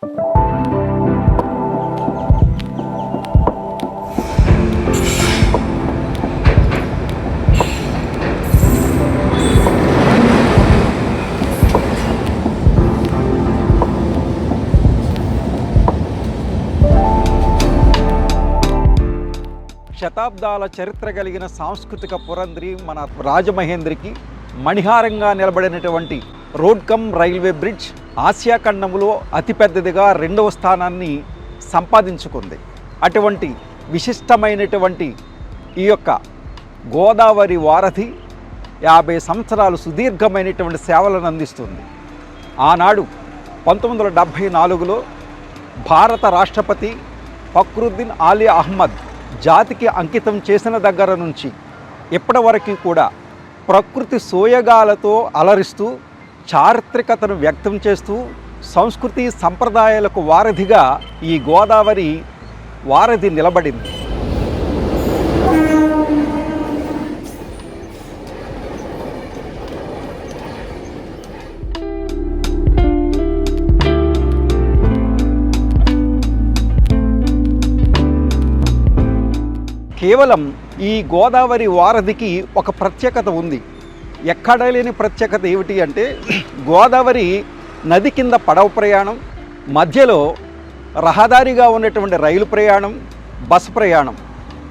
శతాబ్దాల చరిత్ర కలిగిన సాంస్కృతిక పురంధ్రి మన రాజమహేంద్రికి మణిహారంగా నిలబడినటువంటి road cum railway bridge Asia ఖండంలో అతిపెద్దదిగా రెండవ స్థానాన్ని సంపాదించుకుంది. అటువంటి విశిష్టమైనటువంటి ఈ యొక్క గోదావరి వారధి యాభై సంవత్సరాలు సుదీర్ఘమైనటువంటి సేవలను అందిస్తుంది. ఆనాడు పంతొమ్మిది వందల డెబ్భై నాలుగులో భారత రాష్ట్రపతి ఫక్రుద్దీన్ ఆలీ అహ్మద్ జాతికి అంకితం చేసిన దగ్గర నుంచి ఇప్పటి వరకు కూడా ప్రకృతి సోయగాలతో అలరిస్తూ చారిత్రకతను వ్యక్తం చేస్తూ సంస్కృతి సంప్రదాయాలకు వారధిగా ఈ గోదావరి వారధి నిలబడింది. కేవలం ఈ గోదావరి వారధికి ఒక ప్రత్యేకత ఉంది. ఎక్కడ లేని ప్రత్యేకత ఏమిటి అంటే గోదావరి నది కింద పడవ ప్రయాణం మధ్యలో రహదారిగా ఉన్నటువంటి రైలు ప్రయాణం బస్ ప్రయాణం.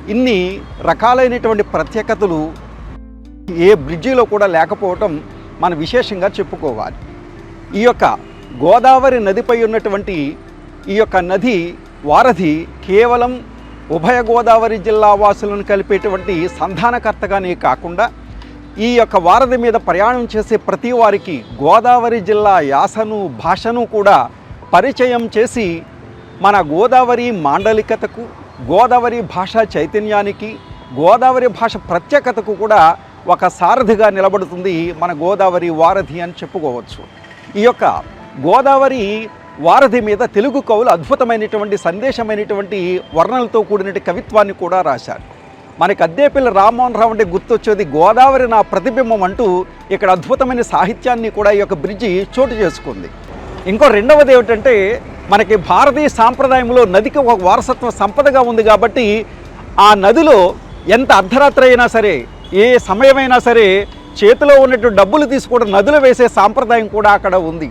ఇన్ని రకాలైనటువంటి ప్రత్యేకతలు ఏ బ్రిడ్జిలో కూడా లేకపోవటం మన విశేషంగా చెప్పుకోవాలి. ఈ యొక్క గోదావరి నదిపై ఉన్నటువంటి ఈ యొక్క నది వారధి కేవలం ఉభయ గోదావరి జిల్లా వాసులను కలిపేటువంటి సంధానకర్తగానే కాకుండా ఈ యొక్క వారధి మీద ప్రయాణం చేసే ప్రతి వారికి గోదావరి జిల్లా యాసను భాషను కూడా పరిచయం చేసి మన గోదావరి మాండలికతకు గోదావరి భాషా చైతన్యానికి గోదావరి భాష ప్రత్యేకతకు కూడా ఒక సారథిగా నిలబడుతుంది మన గోదావరి వారధి అని చెప్పుకోవచ్చు. ఈ యొక్క గోదావరి వారధి మీద తెలుగు కవులు అద్భుతమైనటువంటి సందేశమైనటువంటి వర్ణనలతో కూడినటువంటి కవిత్వాన్ని కూడా రాశారు. మనకి అద్దేపల్లి రామ్మోహన్ రావు అంటే గుర్తొచ్చేది గోదావరి నా ప్రతిబింబం అంటూ ఇక్కడ అద్భుతమైన సాహిత్యాన్ని కూడా ఈ యొక్క బ్రిడ్జి చోటు చేసుకుంది. ఇంకో రెండవది ఏమిటంటే మనకి భారతీయ సాంప్రదాయంలో నదికి ఒక వారసత్వ సంపదగా ఉంది కాబట్టి ఆ నదిలో ఎంత అర్ధరాత్రి అయినా సరే ఏ సమయమైనా సరే చేతిలో ఉన్నట్టు డబ్బులు తీసుకోవడం నదులు వేసే సాంప్రదాయం కూడా అక్కడ ఉంది.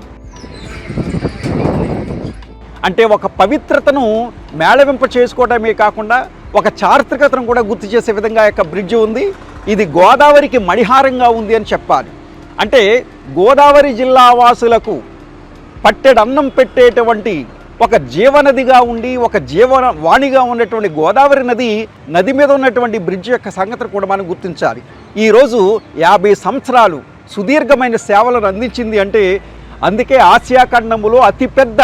అంటే ఒక పవిత్రతను మేళవింప చేసుకోవడమే కాకుండా ఒక చారిత్రకతను కూడా గుర్తు చేసే విధంగా యొక్క బ్రిడ్జ్ ఉంది. ఇది గోదావరికి మణిహారంగా ఉంది అని చెప్పాలి. అంటే గోదావరి జిల్లా వాసులకు పట్టెడన్నం పెట్టేటువంటి ఒక జీవనదిగా ఉండి ఒక జీవన వాణిగా ఉన్నటువంటి గోదావరి నది నది మీద ఉన్నటువంటి బ్రిడ్జ్ యొక్క సంగతిని కూడా మనం గుర్తించాలి. ఈరోజు యాభై సంవత్సరాలు సుదీర్ఘమైన సేవలను అందించింది అంటే అందుకే ఆసియా ఖండములో అతిపెద్ద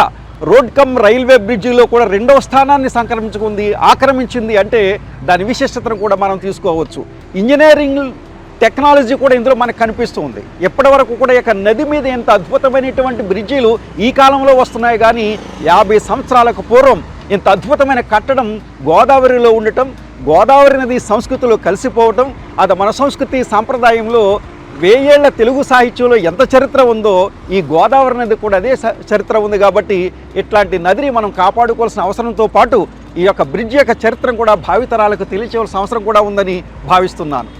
రోడ్ కమ్ రైల్వే బ్రిడ్జిలో కూడా రెండవ స్థానాన్ని సంక్రమించుకుంది ఆక్రమించింది అంటే దాని విశిష్టతను కూడా మనం తీసుకోవచ్చు. ఇంజనీరింగ్ టెక్నాలజీ కూడా ఇందులో మనకు కనిపిస్తుంది. ఎప్పటి వరకు కూడా ఇక నది మీద ఎంత అద్భుతమైనటువంటి బ్రిడ్జీలు ఈ కాలంలో వస్తున్నాయి కానీ యాభై సంవత్సరాలకు పూర్వం ఇంత అద్భుతమైన కట్టడం గోదావరిలో ఉండటం గోదావరి నది సంస్కృతిలో కలిసిపోవటం అది మన సంస్కృతి సాంప్రదాయంలో వేయేళ్ళ తెలుగు సాహిత్యంలో ఎంత చరిత్ర ఉందో ఈ గోదావరి నది కూడా అదే చరిత్ర ఉంది కాబట్టి ఇట్లాంటి నదిని మనం కాపాడుకోవాల్సిన అవసరంతో పాటు ఈ యొక్క బ్రిడ్జ్ యొక్క చరిత్రను కూడా భావితరాలకు తెలియచేయాల్సిన అవసరం కూడా ఉందని భావిస్తున్నాను.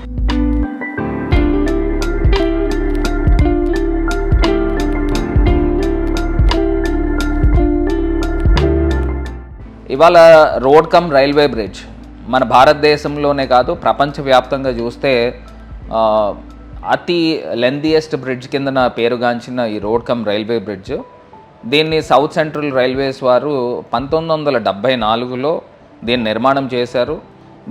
ఇవాళ రోడ్ కమ్ రైల్వే బ్రిడ్జ్ మన భారతదేశంలోనే కాదు ప్రపంచవ్యాప్తంగా చూస్తే అతి లెందియెస్ట్ బ్రిడ్జ్ కింద నా పేరుగాంచిన ఈ రోడ్ కమ్ రైల్వే బ్రిడ్జ్. దీన్ని సౌత్ సెంట్రల్ రైల్వేస్ వారు పంతొమ్మిది వందల డెబ్భై నాలుగులో దీన్ని నిర్మాణం చేశారు.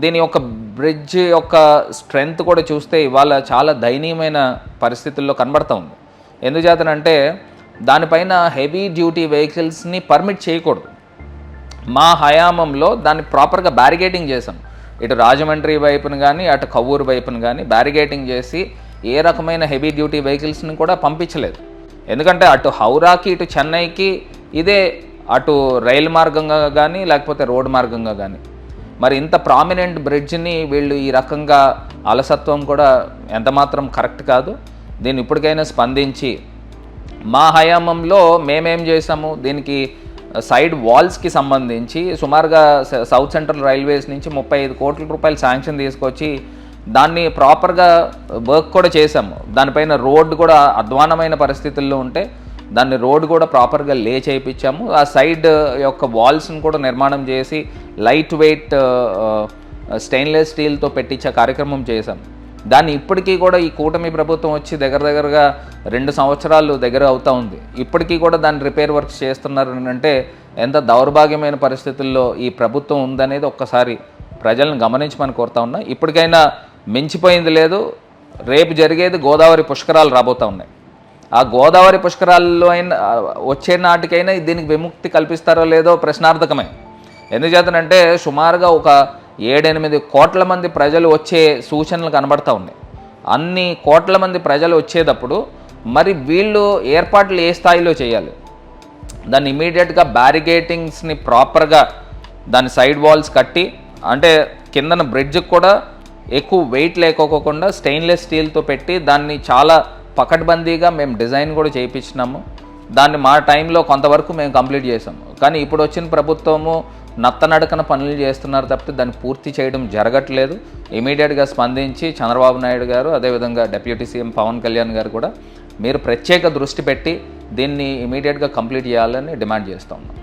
దీని యొక్క బ్రిడ్జ్ యొక్క స్ట్రెంగ్త్ కూడా చూస్తే ఇవాళ చాలా దయనీయమైన పరిస్థితుల్లో కనబడతా ఉంది. ఎందుచేతనంటే దానిపైన హెవీ డ్యూటీ వెహికల్స్ని పర్మిట్ చేయకూడదు. మా హయామంలో దాన్ని ప్రాపర్గా బ్యారిగేటింగ్ చేసాం ఇటు రాజమండ్రి వైపున కానీ అటు కవ్వూరు వైపున కానీ బ్యారిగేటింగ్ చేసి ఏ రకమైన హెవీ డ్యూటీ వెహికల్స్ని కూడా పంపించలేదు. ఎందుకంటే అటు హౌరాకి ఇటు చెన్నైకి ఇదే అటు రైలు మార్గంగా కానీ లేకపోతే రోడ్ మార్గంగా కానీ మరి ఇంత ప్రామినెంట్ బ్రిడ్జ్ని వీళ్ళు ఈ రకంగా అలసత్వం కూడా ఎంతమాత్రం కరెక్ట్ కాదు. దీన్ని ఇప్పటికైనా స్పందించి మా హయామంలో మేమేం చేసాము దీనికి సైడ్ వాల్స్కి సంబంధించి సుమారుగా సౌత్ సెంట్రల్ రైల్వేస్ నుంచి ముప్పై ఐదు కోట్ల రూపాయలు శాంక్షన్ తీసుకొచ్చి దాన్ని ప్రాపర్గా వర్క్ కూడా చేసాము దానిపైన రోడ్డు కూడా అధ్వానమైన పరిస్థితుల్లో ఉంటే దాన్ని రోడ్డు కూడా ప్రాపర్గా లే చేయించాము. ఆ సైడ్ యొక్క వాల్స్ని కూడా నిర్మాణం చేసి లైట్ వెయిట్ స్టెయిన్లెస్ స్టీల్తో పెట్టించే కార్యక్రమం చేశాం. దాన్ని ఇప్పటికీ కూడా ఈ కూటమి ప్రభుత్వం వచ్చి దగ్గర దగ్గరగా రెండు సంవత్సరాలు దగ్గర అవుతూ ఉంది. ఇప్పటికీ కూడా దాన్ని రిపేర్ వర్క్స్ చేస్తున్నారు అంటే ఎంత దౌర్భాగ్యమైన పరిస్థితుల్లో ఈ ప్రభుత్వం ఉందనేది ఒక్కసారి ప్రజలను గమనించమని కోరుతా ఉన్నా. ఇప్పటికైనా మించిపోయింది లేదు. రేపు జరిగేది గోదావరి పుష్కరాలు రాబోతా ఉన్నాయి. ఆ గోదావరి పుష్కరాల్లో అయినా వచ్చే నాటికైనా దీనికి విముక్తి కల్పిస్తారో లేదో ప్రశ్నార్థకమే. ఎందుచేతనంటే సుమారుగా ఒక ఏడెనిమిది కోట్ల మంది ప్రజలు వచ్చే సూచనలు కనబడతా ఉన్నాయి. అన్ని కోట్ల మంది ప్రజలు వచ్చేటప్పుడు మరి వీళ్ళు ఏర్పాట్లు ఏ స్థాయిలో చేయాలి? దాన్ని ఇమీడియట్గా బ్యారిగేటింగ్స్ని ప్రాపర్గా దాని సైడ్ వాల్స్ కట్టి అంటే కిందన బ్రిడ్జ్కి కూడా ఎక్కువ వెయిట్ లేకోకుండా స్టెయిన్లెస్ స్టీల్తో పెట్టి దాన్ని చాలా పకడ్బందీగా మేము డిజైన్ కూడా చేయించినాము. దాన్ని మా టైంలో కొంతవరకు మేము కంప్లీట్ చేసాము కానీ ఇప్పుడు వచ్చిన ప్రభుత్వము నత్తనడకన పనులు చేస్తున్నారు తప్పితే దాన్ని పూర్తి చేయడం జరగట్లేదు. ఇమీడియట్గా స్పందించి చంద్రబాబు నాయుడు గారు అదేవిధంగా డిప్యూటీ సీఎం పవన్ కళ్యాణ్ గారు కూడా మీరు ప్రత్యేక దృష్టి పెట్టి దీన్ని ఇమీడియట్గా కంప్లీట్ చేయాలని డిమాండ్ చేస్తున్నాం